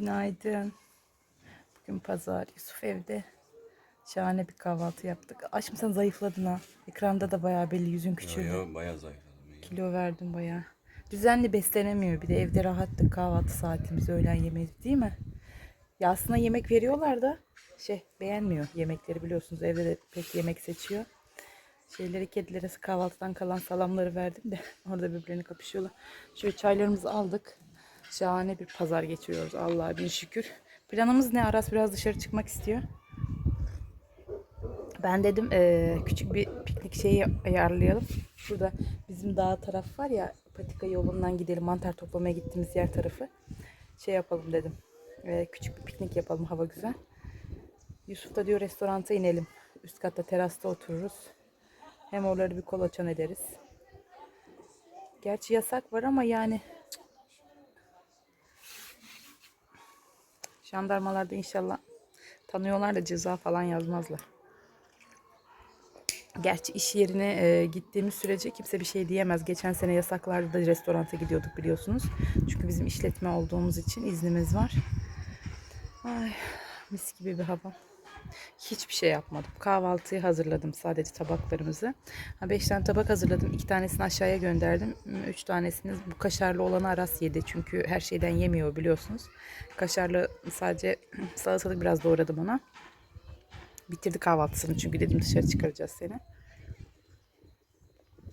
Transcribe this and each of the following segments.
Günaydın. Bugün pazar. Yusuf evde. Şahane bir kahvaltı yaptık. Aşkım sen zayıfladın ha. Ekranda da bayağı belli yüzün Yo küçüldü. yo bayağı zayıfladım. ya. Kilo verdin bayağı. Düzenli beslenemiyor. Bir de evde rahattık kahvaltı saatimiz öğlen yemeği değil mi? Ya aslında yemek veriyorlar da şey beğenmiyor yemekleri biliyorsunuz. Evde de pek yemek seçiyor. Şeyleri kedilere kahvaltıdan kalan salamları verdim de orada birbirlerini kapışıyorlar. Şöyle çaylarımızı aldık. Şahane bir pazar geçiriyoruz Allah'a bin şükür. Planımız ne? Aras biraz dışarı çıkmak istiyor. Ben dedim eee, küçük bir piknik şeyi ayarlayalım. Şurada bizim dağ taraf var ya patika yolundan gidelim mantar toplamaya gittiğimiz yer tarafı. Şey yapalım dedim. Eee, küçük bir piknik yapalım hava güzel. Yusuf da diyor restoranta inelim. Üst katta terasta otururuz. Hem oraları bir kolaçan ederiz. Gerçi yasak var ama yani jandarmalar da inşallah tanıyorlar da ceza falan yazmazlar. Gerçi iş yerine e, gittiğimiz sürece kimse bir şey diyemez. Geçen sene yasaklarda da restoranta gidiyorduk biliyorsunuz. Çünkü bizim işletme olduğumuz için iznimiz var. Ay, mis gibi bir hava. Hiçbir şey yapmadım. Kahvaltıyı hazırladım sadece tabaklarımızı. Ha, beş tane tabak hazırladım. İki tanesini aşağıya gönderdim. Üç tanesini bu kaşarlı olanı Aras yedi. Çünkü her şeyden yemiyor biliyorsunuz. Kaşarlı sadece salatalık biraz doğradım ona. Bitirdi kahvaltısını çünkü dedim dışarı çıkaracağız seni.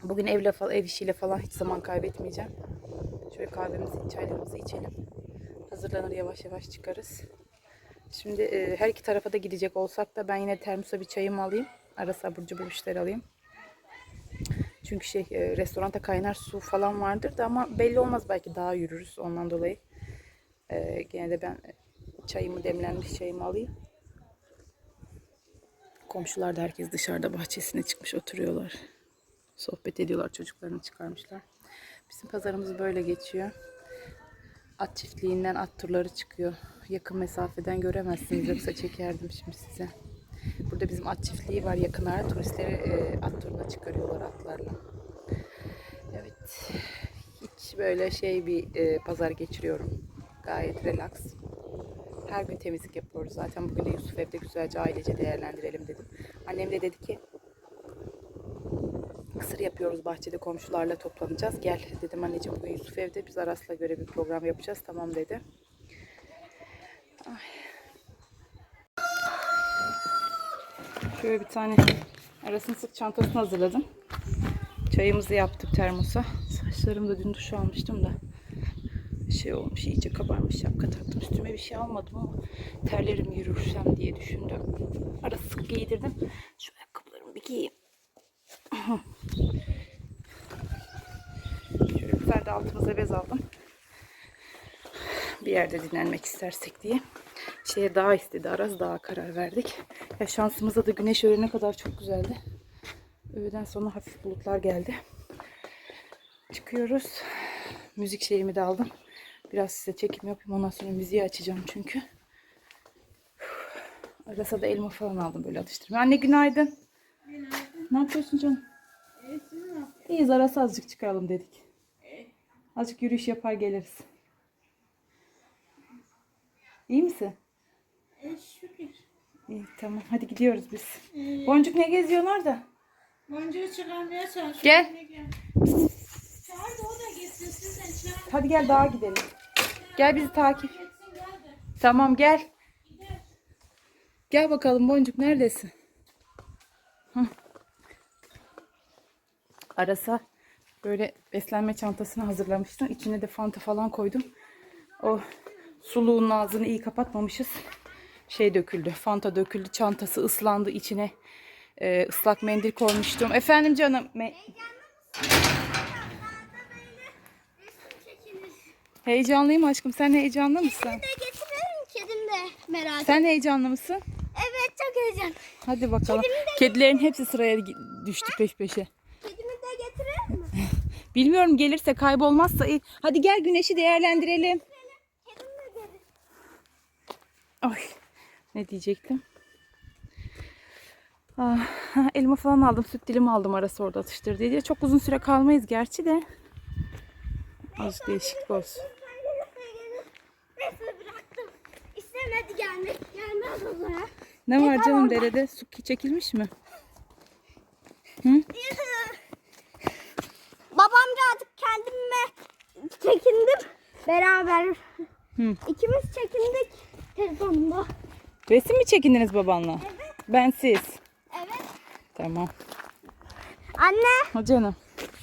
Bugün evle falan, ev işiyle falan hiç zaman kaybetmeyeceğim. Şöyle kahvemizi, çaylarımızı içelim. Hazırlanır yavaş yavaş çıkarız. Şimdi e, her iki tarafa da gidecek olsak da ben yine termosa bir çayımı alayım. Ara sabur cubur işler alayım. Çünkü şey e, restoranta kaynar su falan vardır da ama belli olmaz belki daha yürürüz ondan dolayı. E, gene de ben çayımı demlenmiş çayımı alayım. Komşular da herkes dışarıda bahçesine çıkmış oturuyorlar. Sohbet ediyorlar çocuklarını çıkarmışlar. Bizim pazarımız böyle geçiyor. At çiftliğinden at turları çıkıyor. Yakın mesafeden göremezsiniz yoksa çekerdim şimdi size. Burada bizim at çiftliği var yakın ara. Turistleri e, at turuna çıkarıyorlar atlarla. Evet. Hiç böyle şey bir e, pazar geçiriyorum. Gayet relax. Her gün temizlik yapıyoruz. Zaten bugün de Yusuf evde güzelce ailece değerlendirelim dedim. Annem de dedi ki Kısır yapıyoruz bahçede komşularla toplanacağız. Gel dedim anneciğim bugün Yusuf evde biz Aras'la göre bir program yapacağız. Tamam dedi. Ay. Şöyle bir tane Aras'ın sırt çantasını hazırladım. Çayımızı yaptık termosa. Saçlarımı da dün duş almıştım da şey olmuş iyice kabarmış şapka taktım. Üstüme bir şey almadım ama terlerim yürürsem diye düşündüm. Ara sık giydirdim. Şu ayakkabılarımı bir giyeyim. Şöyle bir de altımıza bez aldım. Bir yerde dinlenmek istersek diye. Şeye daha istedi. Araz daha karar verdik. Ya şansımıza da güneş öğlene kadar çok güzeldi. Öğleden sonra hafif bulutlar geldi. Çıkıyoruz. Müzik şeyimi de aldım. Biraz size çekim yapayım. Ondan sonra müziği açacağım çünkü. Arasa da elma falan aldım böyle atıştırma. Anne günaydın. Ne yapıyorsun canım? İyiyiz arası azıcık çıkaralım dedik. Azıcık yürüyüş yapar geliriz. İyi misin? Şükür. İyi tamam hadi gidiyoruz biz. Boncuk ne geziyorlar da? Boncuğu çıkarmaya çalışıyorum. Gel. Gel. Çağır da o da gitsin sizden çağır. Hadi gel dağa gidelim. Gel bizi takip. Tamam gel. Gel bakalım Boncuk neredesin? Hı. Arasa böyle beslenme çantasını hazırlamıştım. İçine de fanta falan koydum. O suluğun ağzını iyi kapatmamışız. Şey döküldü. Fanta döküldü. Çantası ıslandı. içine e, ıslak mendil koymuştum. Efendim canım. me- Heyecanlıyım aşkım. Sen heyecanlı mısın? de getiriyorum kedim de merak Sen heyecanlı mısın? Evet çok heyecan. Hadi bakalım. Kedilerin hepsi sıraya düştü peş peşe. Kedimi de getirir mi? Bilmiyorum gelirse kaybolmazsa iyi. Hadi gel güneşi değerlendirelim. Ay ne diyecektim? Ah, elma falan aldım. Süt dilimi aldım arası orada atıştır diye. Çok uzun süre kalmayız gerçi de. Azıcık değişiklik olsun. Gelemedi gelmek. Gelmez o. Ne var canım derede? Su ki- çekilmiş mi? Babam birazcık kendime çekindim. Beraber Hı. ikimiz çekindik telefonda. Resim mi çekindiniz babanla? Evet. Ben siz. Evet. Tamam. Anne Ha canım.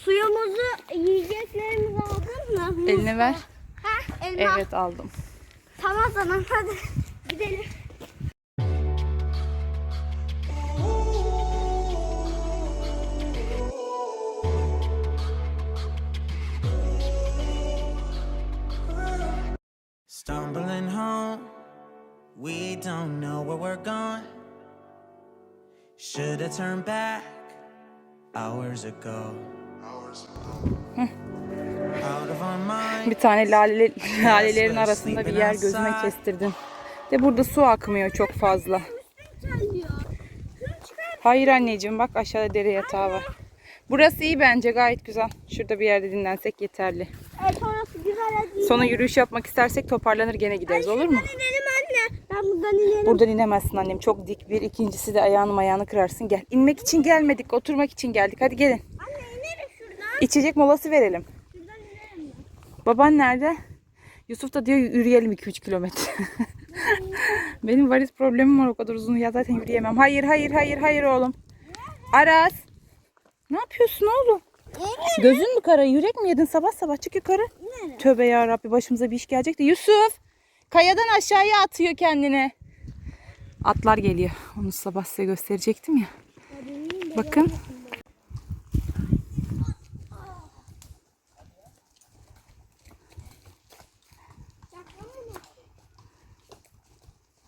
suyumuzu yiyeceklerimizi aldın mı? Eline ver. Ha elma. Evet aldım. Tamam o zaman hadi gidelim. We're going. Should have turned back hours ago. Out of our mind. Bir tane lale, lalelerin arasında bir yer gözüme kestirdim. De burada su akmıyor çok fazla. Hayır anneciğim bak aşağıda dere yatağı var. Burası iyi bence gayet güzel. Şurada bir yerde dinlensek yeterli. Evet güzel. Sonra yürüyüş yapmak istersek toparlanır gene gideriz olur mu? Anne. Ben buradan inerim. Buradan inemezsin annem çok dik bir. ikincisi de ayağını ayağını kırarsın gel. İnmek için gelmedik oturmak için geldik hadi gelin. Anne inerim şuradan. İçecek molası verelim. Şuradan inerim ben. Baban nerede? Yusuf da diyor yürüyelim 2-3 kilometre. Benim varis problemim var o kadar uzun ya zaten yürüyemem. Hayır hayır hayır hayır oğlum. Aras. Ne yapıyorsun oğlum? Gözün mü kara? Yürek mi yedin sabah sabah? Çık yukarı. Tövbe ya Rabbi başımıza bir iş gelecek de. Yusuf. Kayadan aşağıya atıyor kendini. Atlar geliyor. Onu sabah size gösterecektim ya. Bakın.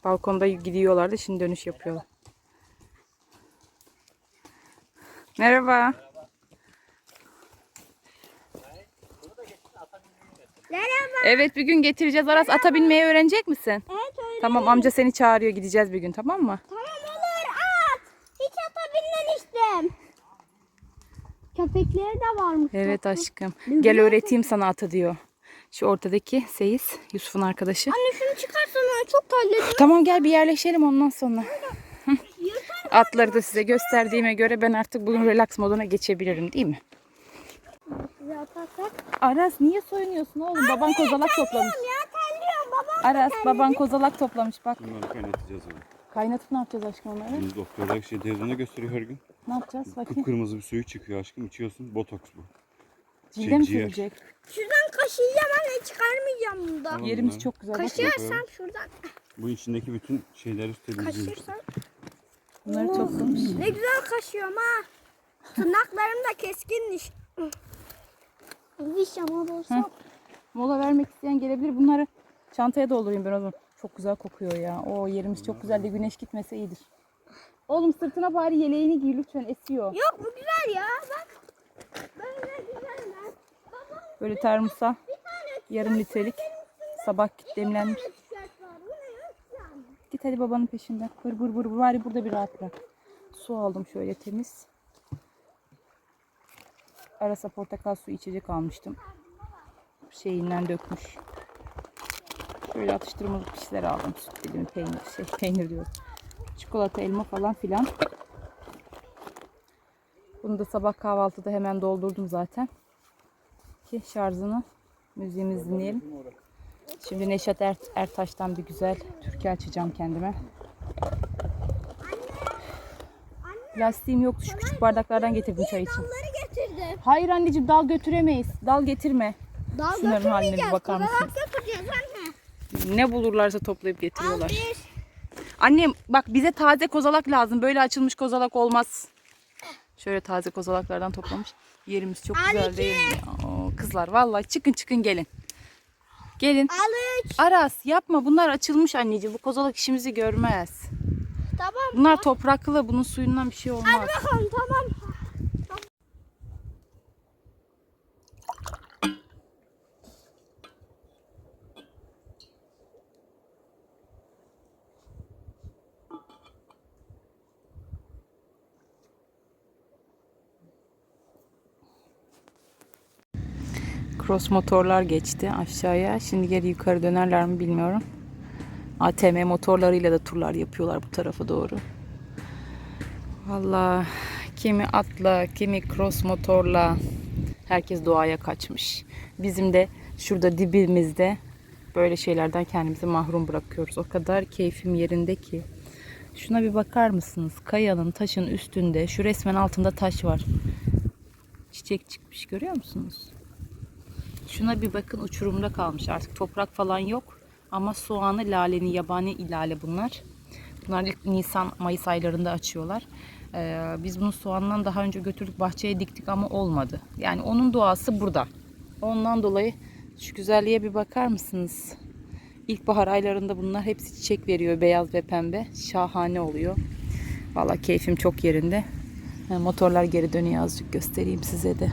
Balkonda gidiyorlardı. Şimdi dönüş yapıyorlar. Merhaba. Merhaba. Evet bir gün getireceğiz. Aras ata binmeyi öğrenecek misin? Evet öyle. Tamam amca seni çağırıyor. Gideceğiz bir gün tamam mı? Tamam olur at. Hiç ata binmemiştim. Köpekleri de varmış. Evet aşkım. Gel öğreteyim sana atı diyor. Şu ortadaki Seyis, Yusuf'un arkadaşı. Anne şunu çıkarsana çok terledim. Tamam gel bir yerleşelim ondan sonra. Atları da size gösterdiğime göre ben artık bugün relax moduna geçebilirim değil mi? Atarsak. Aras niye soyunuyorsun oğlum? Baban kozalak toplamış. Ya terliyorum babam. Aras baban kozalak toplamış bak. Bunları kaynatacağız onu. Kaynatıp ne yapacağız aşkım onları? Biz doktorlar şey televizyonda gösteriyor her gün. Ne yapacağız bakayım? Kıpkırmızı bir suyu çıkıyor aşkım. içiyorsun. Botoks bu. Cilde mi ciğer. sürecek? Şuradan kaşıyacağım anne çıkarmayacağım bundan. Tamam Yerimiz lan. çok güzel. Bak. Kaşırsam şuradan. Bu içindeki bütün şeyleri steriliziyor. Kaşırsam. Bunları toplamış. Ne güzel kaşıyorum ha. Tırnaklarım da keskinmiş. Diş ama olsa. Mola vermek isteyen gelebilir. Bunları çantaya doldurayım ben o zaman. Çok güzel kokuyor ya. O yerimiz çok güzel de güneş gitmese iyidir. Oğlum sırtına bari yeleğini giy lütfen esiyor. Yok bu güzel ya bak. Böyle güzeller. Babam Böyle termosa yarım litrelik sabah demlenmiş. Git hadi babanın peşinden. Vır vır vır bari burada bir rahat bırak. Su aldım şöyle temiz. Arasa portakal suyu içecek almıştım. Şeyinden dökmüş. Şöyle atıştırmalık bir şeyler aldım. Süt dilimi, peynir, şey peynir diyorum. Çikolata, elma falan filan. Bunu da sabah kahvaltıda hemen doldurdum zaten. Ki şarjını müziğimizi dinleyelim. Şimdi Neşet er Ertaş'tan bir güzel türkü açacağım kendime. Plastiğim yoktu. Şu küçük bardaklardan getirdim çay için. Getirdim. Hayır anneciğim dal götüremeyiz. Dal getirme. Dal Şunların haline bir bakar mısın? götüreceğiz anne. Ne bulurlarsa toplayıp Al getiriyorlar. bir. Annem bak bize taze kozalak lazım. Böyle açılmış kozalak olmaz. Şöyle taze kozalaklardan toplamış. Yerimiz çok güzel iki. değil mi? Oo, kızlar vallahi çıkın çıkın gelin. Gelin. Al üç. Aras yapma bunlar açılmış anneciğim. Bu kozalak işimizi görmez. Tamam. Bunlar topraklı. Bunun suyundan bir şey olmaz. Hadi bakalım tamam. Cross motorlar geçti aşağıya. Şimdi geri yukarı dönerler mi bilmiyorum. ATM motorlarıyla da turlar yapıyorlar bu tarafa doğru. Valla kimi atla, kimi cross motorla herkes doğaya kaçmış. Bizim de şurada dibimizde böyle şeylerden kendimizi mahrum bırakıyoruz. O kadar keyfim yerinde ki. Şuna bir bakar mısınız? Kayanın, taşın üstünde, şu resmen altında taş var. Çiçek çıkmış görüyor musunuz? Şuna bir bakın uçurumda kalmış artık toprak falan yok. Ama soğanı, laleni, yabani ilale bunlar. Bunlar ilk Nisan, Mayıs aylarında açıyorlar. Ee, biz bunu soğandan daha önce götürdük bahçeye diktik ama olmadı. Yani onun doğası burada. Ondan dolayı şu güzelliğe bir bakar mısınız? İlkbahar aylarında bunlar hepsi çiçek veriyor beyaz ve pembe. Şahane oluyor. Valla keyfim çok yerinde. Ha, Motorlar geri dönüyor azıcık göstereyim size de.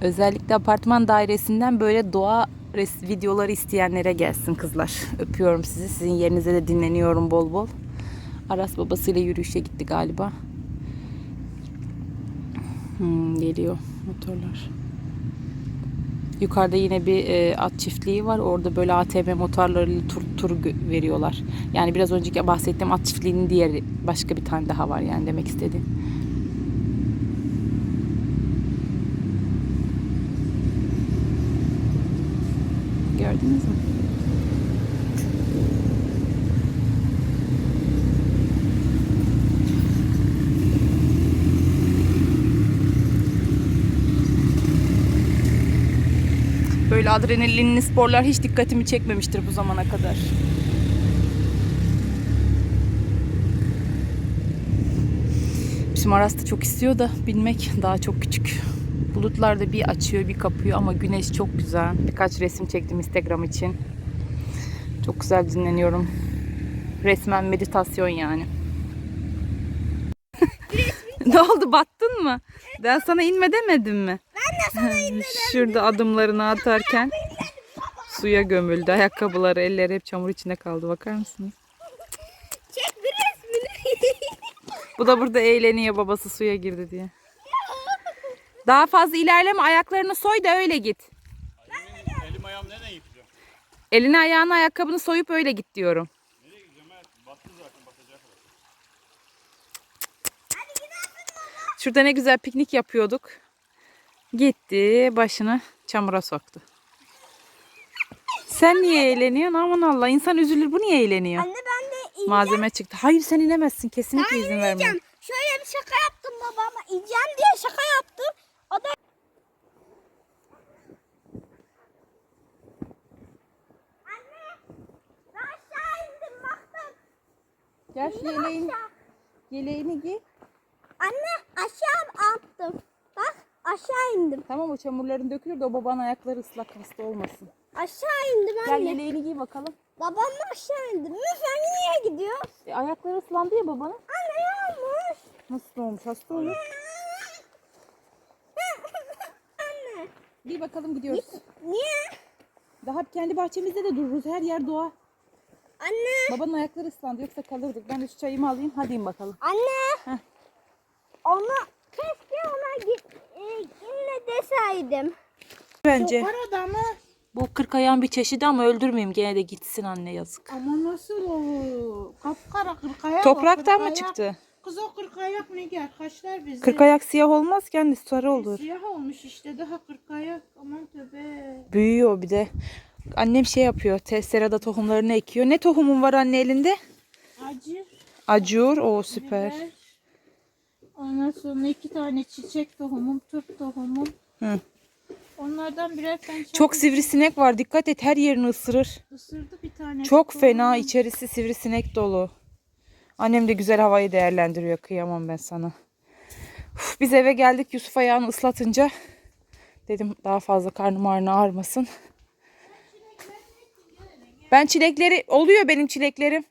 Özellikle apartman dairesinden böyle doğa res- videoları isteyenlere gelsin kızlar. Öpüyorum sizi. Sizin yerinize de dinleniyorum bol bol. Aras babasıyla yürüyüşe gitti galiba. Hmm, geliyor motorlar. Yukarıda yine bir e, at çiftliği var. Orada böyle ATV motorlarıyla tur, tur veriyorlar. Yani biraz önceki bahsettiğim at çiftliğinin diğeri başka bir tane daha var yani demek istediğim. Gördünüz mü? Böyle adrenalinli sporlar hiç dikkatimi çekmemiştir bu zamana kadar. Bizim Aras da çok istiyor da bilmek daha çok küçük. Bulutlar da bir açıyor bir kapıyor ama güneş çok güzel. Birkaç resim çektim Instagram için. Çok güzel dinleniyorum. Resmen meditasyon yani. ne oldu battın mı? Ben sana inme demedim mi? Ben de sana inme Şurada adımlarını atarken suya gömüldü. Ayakkabıları, elleri hep çamur içinde kaldı. Bakar mısınız? Çek bir resmini. Bu da burada eğleniyor babası suya girdi diye. Daha fazla ilerleme ayaklarını soy da öyle git. Elim ayağım nereden yıkayacağım? Elini ayağını ayakkabını soyup öyle git diyorum. Nereye gideceğim hayatım? Battı zaten batacak. Şurada ne güzel piknik yapıyorduk. Gitti başını çamura soktu. Sen niye eğleniyorsun? Aman Allah insan üzülür. Bu niye eğleniyor? Anne ben de Malzeme çıktı. Hayır sen inemezsin. Kesinlikle izin vermem. ineceğim. Şöyle bir şaka yaptım babama. İneceğim diye şaka yaptım. Baktım. Gel şu yeleğini, yeleğini giy. Anne aşağı attım. Bak aşağı indim. Tamam o çamurların dökülür de o babanın ayakları ıslak hasta olmasın. Aşağı indim Gel anne. yeleğini giy bakalım. Babamla aşağı indim. Sen niye gidiyorsun? E, ayakları ıslandı ya babanın. Anne yağmış. Nasıl olmuş? Hasta olur. Anne. Bir bakalım gidiyoruz. Niye? Daha kendi bahçemizde de dururuz. Her yer doğa. Anne. Babanın ayakları ıslandı yoksa kalırdık. Ben de şu çayımı alayım. Hadi in bakalım. Anne. Heh. Ona keşke ona git, e, inle deseydim. Bence. Var adamı. Bu kırk ayağın bir çeşidi ama öldürmeyeyim. Gene de gitsin anne yazık. Ama nasıl o? Kapkara kırkayak. o, Topraktan mı çıktı? Kız o kırkayak ne gel? Kaçlar bizi. Kırk ayak siyah olmaz kendisi sarı olur. Siyah olmuş işte daha kırkayak. Aman tövbe. Büyüyor bir de. Annem şey yapıyor. Testerada tohumlarını ekiyor. Ne tohumun var anne elinde? Acı. Acur. O süper. biber. Ondan sonra iki tane çiçek tohumum, turp tohumum. Hı. Onlardan birer tane Çok sivrisinek var. Dikkat et her yerini ısırır. ısırdı bir tane. Çok fena. tohumum. içerisi sivrisinek dolu. Annem de güzel havayı değerlendiriyor. Kıyamam ben sana. Uf, biz eve geldik. Yusuf ayağını ıslatınca dedim daha fazla karnım ağrına ağrımasın. Ben çilekleri oluyor benim çileklerim.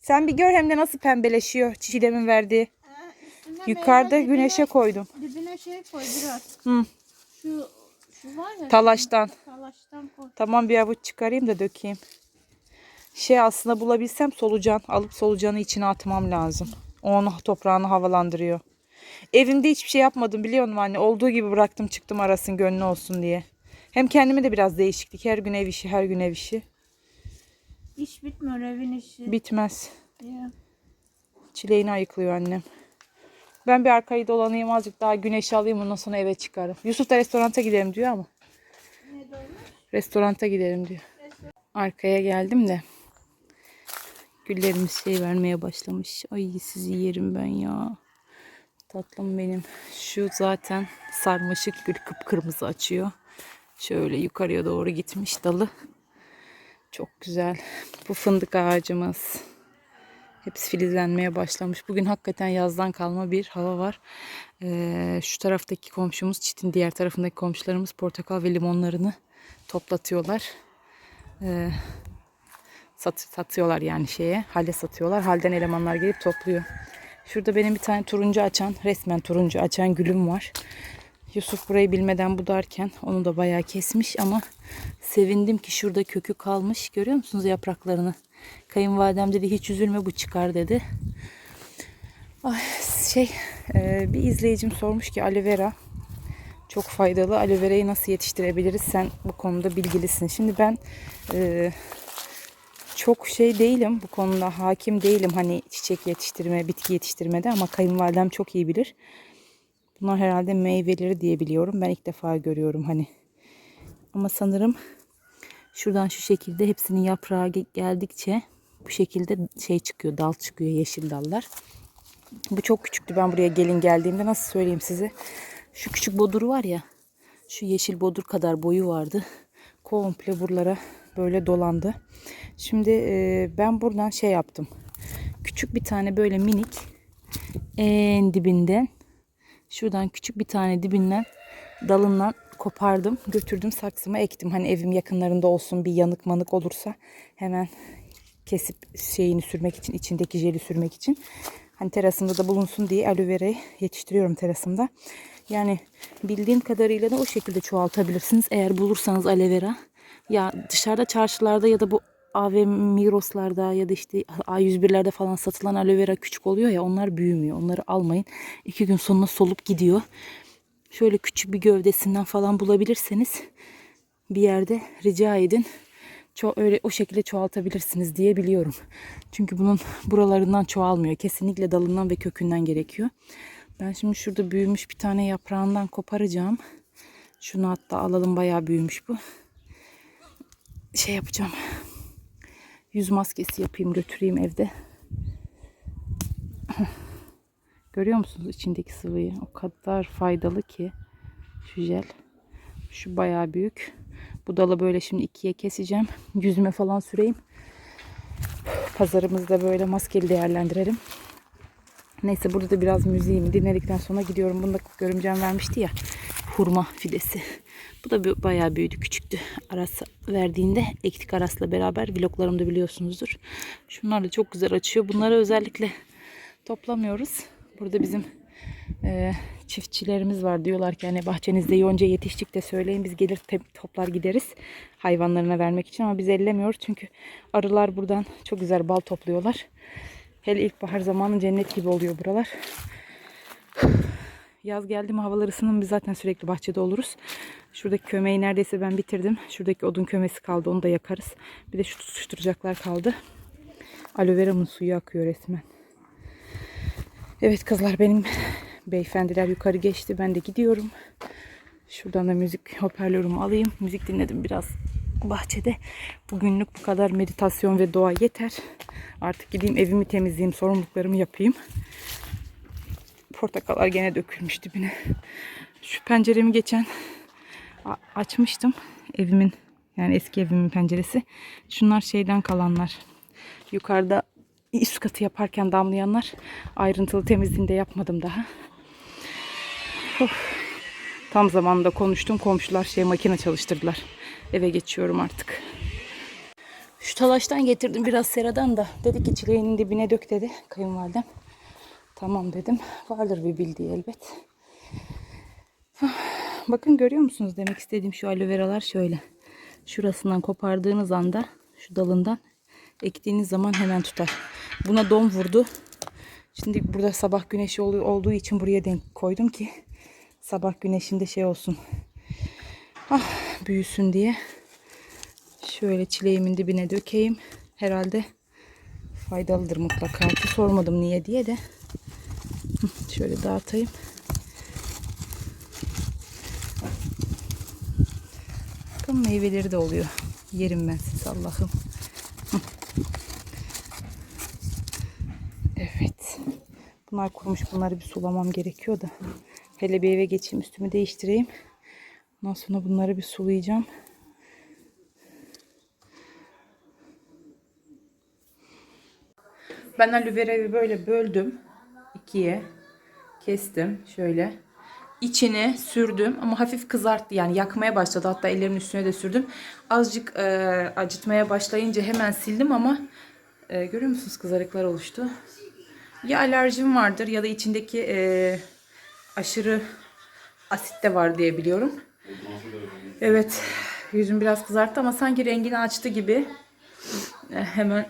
Sen bir gör hem de nasıl pembeleşiyor çiğdemin verdiği. Üstüne Yukarıda meyve dibine- güneşe koydum. Dibine şey koy biraz. Hı. Şu, şu var ya. Talaştan. Talaştan koy. Tamam bir avuç çıkarayım da dökeyim. Şey aslında bulabilsem solucan alıp solucanı içine atmam lazım. O Onu toprağını havalandırıyor. Evimde hiçbir şey yapmadım biliyor musun anne? Olduğu gibi bıraktım çıktım arasın gönlü olsun diye. Hem kendime de biraz değişiklik. Her gün ev işi, her gün ev işi. İş bitmiyor evin işi. Bitmez. Ya. Çileğini ayıklıyor annem. Ben bir arkayı dolanayım azıcık daha güneş alayım ondan sonra eve çıkarım. Yusuf da restoranta gidelim diyor ama. Restoranta gidelim diyor. Arkaya geldim de. Güllerimiz şey vermeye başlamış. Ay sizi yerim ben ya. Tatlım benim. Şu zaten sarmaşık gül kıpkırmızı açıyor. Şöyle yukarıya doğru gitmiş dalı. Çok güzel. Bu fındık ağacımız. Hepsi filizlenmeye başlamış. Bugün hakikaten yazdan kalma bir hava var. Ee, şu taraftaki komşumuz, çitin diğer tarafındaki komşularımız portakal ve limonlarını toplatıyorlar. Ee, sat, satıyorlar yani şeye. Halde satıyorlar. Halden elemanlar gelip topluyor. Şurada benim bir tane turuncu açan, resmen turuncu açan gülüm var. Yusuf burayı bilmeden budarken onu da bayağı kesmiş ama sevindim ki şurada kökü kalmış. Görüyor musunuz yapraklarını? Kayınvalidem dedi hiç üzülme bu çıkar dedi. Ay, şey e, bir izleyicim sormuş ki aloe vera çok faydalı. Aloe verayı nasıl yetiştirebiliriz? Sen bu konuda bilgilisin. Şimdi ben e, çok şey değilim bu konuda hakim değilim hani çiçek yetiştirme, bitki yetiştirmede ama kayınvalidem çok iyi bilir. Bunlar herhalde meyveleri diye biliyorum. Ben ilk defa görüyorum hani. Ama sanırım şuradan şu şekilde hepsinin yaprağı ge- geldikçe bu şekilde şey çıkıyor, dal çıkıyor, yeşil dallar. Bu çok küçüktü ben buraya gelin geldiğimde nasıl söyleyeyim size. Şu küçük boduru var ya, şu yeşil bodur kadar boyu vardı. Komple buralara böyle dolandı. Şimdi e, ben buradan şey yaptım. Küçük bir tane böyle minik en dibinden Şuradan küçük bir tane dibinden dalından kopardım. Götürdüm saksıma ektim. Hani evim yakınlarında olsun bir yanık manık olursa hemen kesip şeyini sürmek için içindeki jeli sürmek için. Hani terasımda da bulunsun diye aloe verayı yetiştiriyorum terasımda. Yani bildiğim kadarıyla da o şekilde çoğaltabilirsiniz. Eğer bulursanız aloe vera. Ya dışarıda çarşılarda ya da bu AVM Migros'larda ya da işte A101'lerde falan satılan aloe vera küçük oluyor ya onlar büyümüyor. Onları almayın. İki gün sonra solup gidiyor. Şöyle küçük bir gövdesinden falan bulabilirseniz bir yerde rica edin. Ço öyle o şekilde çoğaltabilirsiniz diye biliyorum. Çünkü bunun buralarından çoğalmıyor. Kesinlikle dalından ve kökünden gerekiyor. Ben şimdi şurada büyümüş bir tane yaprağından koparacağım. Şunu hatta alalım bayağı büyümüş bu. Şey yapacağım yüz maskesi yapayım götüreyim evde. Görüyor musunuz içindeki sıvıyı? O kadar faydalı ki şu jel. Şu bayağı büyük. Bu dalı böyle şimdi ikiye keseceğim. Yüzüme falan süreyim. Pazarımızda böyle maskeli değerlendirelim. Neyse burada da biraz müziğimi dinledikten sonra gidiyorum. Bunu da görümcem vermişti ya. Hurma fidesi. Bu da bayağı büyüdü. Küçüktü. Aras verdiğinde ektik Aras'la beraber vloglarımda biliyorsunuzdur. Şunlar da çok güzel açıyor. Bunları özellikle toplamıyoruz. Burada bizim e, çiftçilerimiz var. Diyorlar ki hani bahçenizde yonca yetiştik de söyleyin biz gelir toplar gideriz hayvanlarına vermek için ama biz ellemiyoruz çünkü arılar buradan çok güzel bal topluyorlar. Hele ilkbahar zamanı cennet gibi oluyor buralar. Yaz geldi mi havalar ısının biz zaten sürekli bahçede oluruz. Şuradaki kömeği neredeyse ben bitirdim. Şuradaki odun kömesi kaldı onu da yakarız. Bir de şu tutuşturacaklar kaldı. Aloe vera'mın suyu akıyor resmen. Evet kızlar benim beyefendiler yukarı geçti. Ben de gidiyorum. Şuradan da müzik hoparlörümü alayım. Müzik dinledim biraz bahçede. Bugünlük bu kadar meditasyon ve doğa yeter. Artık gideyim evimi temizleyeyim, sorumluluklarımı yapayım. Portakallar gene dökülmüş dibine. Şu penceremi geçen açmıştım. Evimin yani eski evimin penceresi. Şunlar şeyden kalanlar. Yukarıda üst katı yaparken damlayanlar. Ayrıntılı temizliğini de yapmadım daha. Of. Tam zamanında konuştum. Komşular şey makine çalıştırdılar. Eve geçiyorum artık. Şu talaştan getirdim biraz seradan da. Dedi ki çileğinin dibine dök dedi kayınvalidem. Tamam dedim. Vardır bir bildiği elbet. Bakın görüyor musunuz demek istediğim şu aloe veralar şöyle. Şurasından kopardığınız anda şu dalından ektiğiniz zaman hemen tutar. Buna dom vurdu. Şimdi burada sabah güneşi ol- olduğu için buraya denk koydum ki sabah güneşinde şey olsun. Ah büyüsün diye. Şöyle çileğimin dibine dökeyim. Herhalde faydalıdır mutlaka sormadım niye diye de. Şöyle dağıtayım. Bakın meyveleri de oluyor. Yerim ben siz Allah'ım. Hı. Evet. Bunlar kurumuş. Bunları bir sulamam gerekiyor da. Hele bir eve geçeyim üstümü değiştireyim. Ondan sonra bunları bir sulayacağım. Ben aloe böyle böldüm. ikiye. Kestim şöyle. İçine sürdüm ama hafif kızarttı yani yakmaya başladı. Hatta ellerimin üstüne de sürdüm. Azıcık e, acıtmaya başlayınca hemen sildim ama e, görüyor musunuz kızarıklar oluştu. Ya alerjim vardır ya da içindeki e, aşırı asit de var diye biliyorum. Evet yüzüm biraz kızarttı ama sanki rengini açtı gibi. E, hemen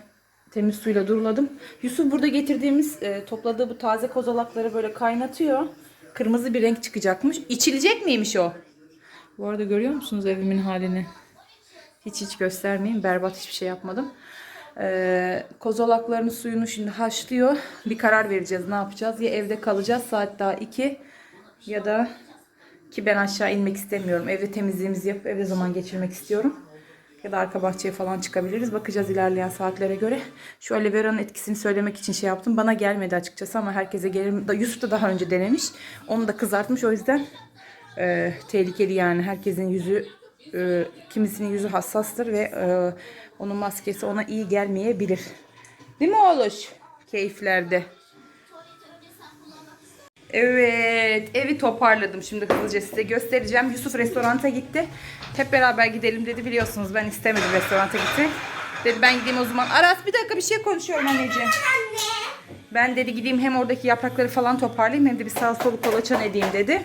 temiz suyla duruladım. Yusuf burada getirdiğimiz e, topladığı bu taze kozalakları böyle kaynatıyor. Kırmızı bir renk çıkacakmış. İçilecek miymiş o? Bu arada görüyor musunuz evimin halini? Hiç hiç göstermeyeyim. Berbat hiçbir şey yapmadım. Ee, kozalaklarının suyunu şimdi haşlıyor. Bir karar vereceğiz ne yapacağız. Ya evde kalacağız saat daha 2 ya da ki ben aşağı inmek istemiyorum. Evde temizliğimizi yapıp evde zaman geçirmek istiyorum. Ya da arka bahçeye falan çıkabiliriz. Bakacağız ilerleyen saatlere göre. Şu aloe vera'nın etkisini söylemek için şey yaptım. Bana gelmedi açıkçası ama herkese gelir. Yusuf da daha önce denemiş. Onu da kızartmış. O yüzden e, tehlikeli yani. Herkesin yüzü e, kimisinin yüzü hassastır ve e, onun maskesi ona iyi gelmeyebilir. Değil mi oğluş? Keyiflerde. Evet, evi toparladım. Şimdi hızlıca size göstereceğim. Yusuf restoranta gitti. Hep beraber gidelim dedi. Biliyorsunuz ben istemedim restoranta gitti. Dedi ben gideyim o zaman. Aras bir dakika bir şey konuşuyorum anneciğim. Ben dedi gideyim hem oradaki yaprakları falan toparlayayım hem de bir sağ solu kolaçan edeyim dedi.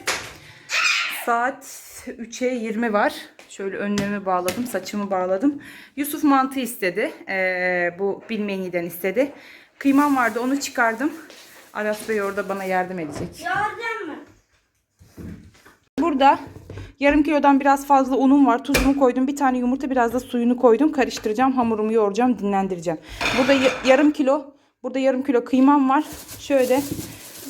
Saat 3'e 20 var. Şöyle önlüğümü bağladım, saçımı bağladım. Yusuf mantı istedi. Ee, bu bilmeniden istedi. Kıymam vardı onu çıkardım. Aras Bey orada bana yardım edecek. Gördün mü? Burada yarım kilodan biraz fazla unum var. Tuzumu koydum. Bir tane yumurta biraz da suyunu koydum. Karıştıracağım. Hamurumu yoğuracağım. Dinlendireceğim. Burada ya- yarım kilo burada yarım kilo kıymam var. Şöyle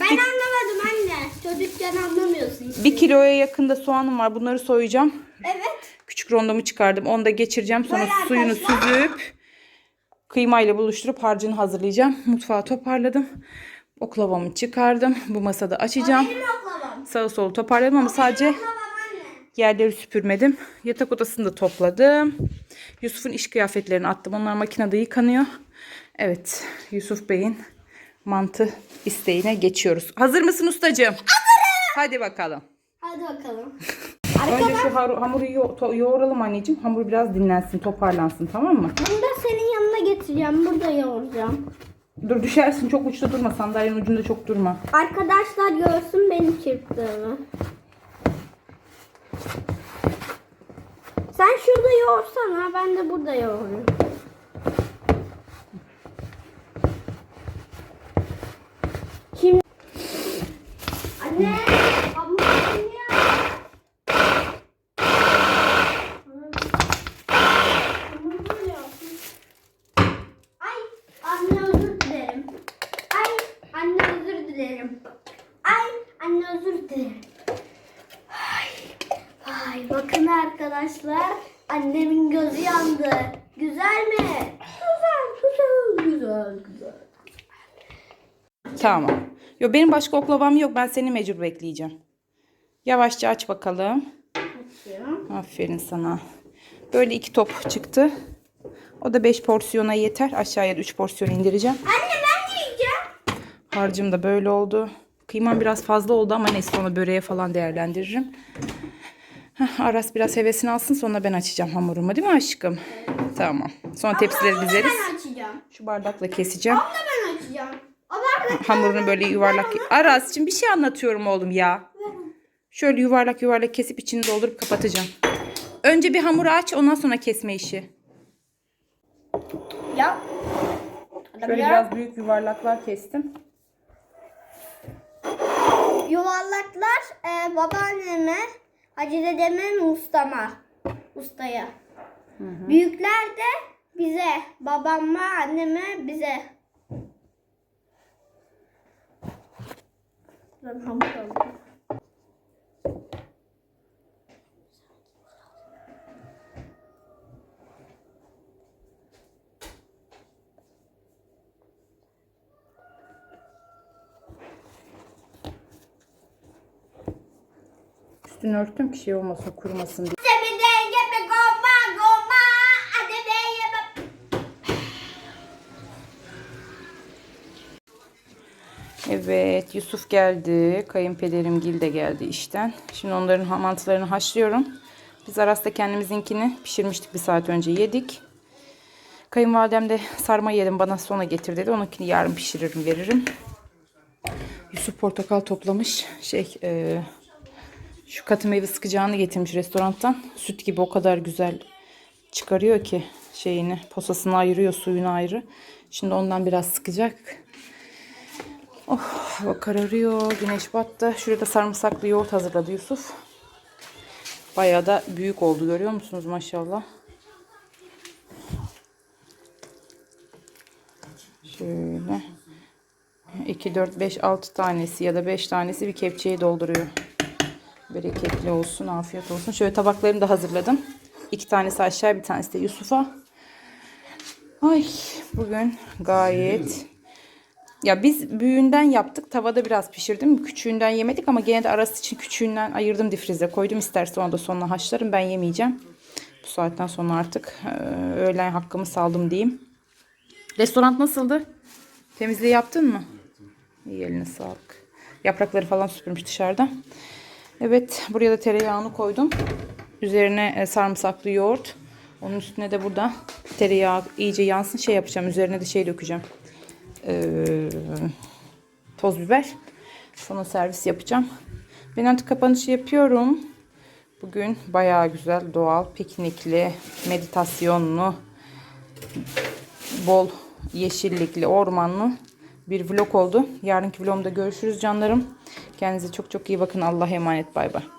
Ben anlamadım anne. Çocukken anlamıyorsun. bir kiloya yakında soğanım var. Bunları soyacağım. Evet. Küçük rondomu çıkardım. Onu da geçireceğim. Sonra Böyle suyunu arkadaşlar. süzüp kıymayla buluşturup harcını hazırlayacağım. Mutfağı toparladım. Oklavamı çıkardım. Bu masada açacağım. Sağı solu toparladım ama sadece yerleri süpürmedim. Yatak odasını da topladım. Yusuf'un iş kıyafetlerini attım. Onlar makinede yıkanıyor. Evet. Yusuf Bey'in mantı isteğine geçiyoruz. Hazır mısın ustacığım? Hazırım. Hadi bakalım. Hadi bakalım. Önce şu hamuru yo- yoğuralım anneciğim. Hamur biraz dinlensin, toparlansın tamam mı? Bunu da senin yanına getireceğim. Burada yoğuracağım. Dur düşersin çok uçta durma. Sandalyenin ucunda çok durma. Arkadaşlar görsün beni çırptığımı. Sen şurada yoğursana. Ben de burada yoğurayım. Şimdi... Anne! Abla ya. Ay anne özür dilerim. Ay anne özür dilerim. Ay anne özür dilerim. Ay, ay bakın arkadaşlar annemin gözü yandı. Güzel mi? Güzel, güzel, güzel, güzel. Tamam. Yo benim başka oklavam yok. Ben seni mecbur bekleyeceğim. Yavaşça aç bakalım. Açıyorum. Aferin sana. Böyle iki top çıktı. O da 5 porsiyona yeter. Aşağıya da 3 porsiyon indireceğim. Anne ben de yiyeceğim. Harcım da böyle oldu. Kıymam biraz fazla oldu ama neyse onu böreğe falan değerlendiririm. Heh, Aras biraz hevesini alsın sonra ben açacağım hamurumu değil mi aşkım? Tamam. Sonra tepsileri dizeriz. Şu bardakla keseceğim. Da ben açacağım. Hamurunu böyle yuvarlak... Aras'cığım bir şey anlatıyorum oğlum ya. Şöyle yuvarlak yuvarlak kesip içini doldurup kapatacağım. Önce bir hamuru aç ondan sonra kesme işi. ya. Şöyle biraz büyük yuvarlaklar kestim. Yuvarlaklar e, babaanneme, Hacı dedeme, ustama, ustaya. Büyükler de Bize. Babama, anneme, bize. Ben hamur aldım. Üstünü örttüm ki şey olmasın kurumasın diye. Evet Yusuf geldi. Kayınpederim Gil de geldi işten. Şimdi onların mantılarını haşlıyorum. Biz Aras'ta kendimizinkini pişirmiştik bir saat önce yedik. Kayınvalidem de sarma yedim bana sonra getir dedi. Onunkini yarın pişiririm veririm. Yusuf portakal toplamış. Şey e, şu katı meyve sıkacağını getirmiş restorantan. Süt gibi o kadar güzel çıkarıyor ki şeyini posasını ayırıyor suyunu ayrı. Şimdi ondan biraz sıkacak. Oh, hava kararıyor. Güneş battı. Şurada sarımsaklı yoğurt hazırladı Yusuf. Bayağı da büyük oldu. Görüyor musunuz maşallah. Şöyle. 2, 4, 5, 6 tanesi ya da 5 tanesi bir kepçeyi dolduruyor. Bereketli olsun, afiyet olsun. Şöyle tabaklarımı da hazırladım. İki tanesi aşağı, bir tanesi de Yusuf'a. Ay, bugün gayet ya biz büyüğünden yaptık. Tavada biraz pişirdim. Küçüğünden yemedik ama gene de arası için küçüğünden ayırdım difrize koydum. İsterse onu da sonra haşlarım. Ben yemeyeceğim. Bu saatten sonra artık e, öğlen hakkımı saldım diyeyim. Restoran nasıldı? Temizliği yaptın mı? İyi eline sağlık. Yaprakları falan süpürmüş dışarıda. Evet buraya da tereyağını koydum. Üzerine e, sarımsaklı yoğurt. Onun üstüne de burada tereyağı iyice yansın şey yapacağım. Üzerine de şey dökeceğim. Ee, toz biber. Sonra servis yapacağım. Ben artık kapanışı yapıyorum. Bugün bayağı güzel, doğal, piknikli, meditasyonlu, bol yeşillikli, ormanlı bir vlog oldu. Yarınki vlogumda görüşürüz canlarım. Kendinize çok çok iyi bakın. Allah'a emanet. Bay bay.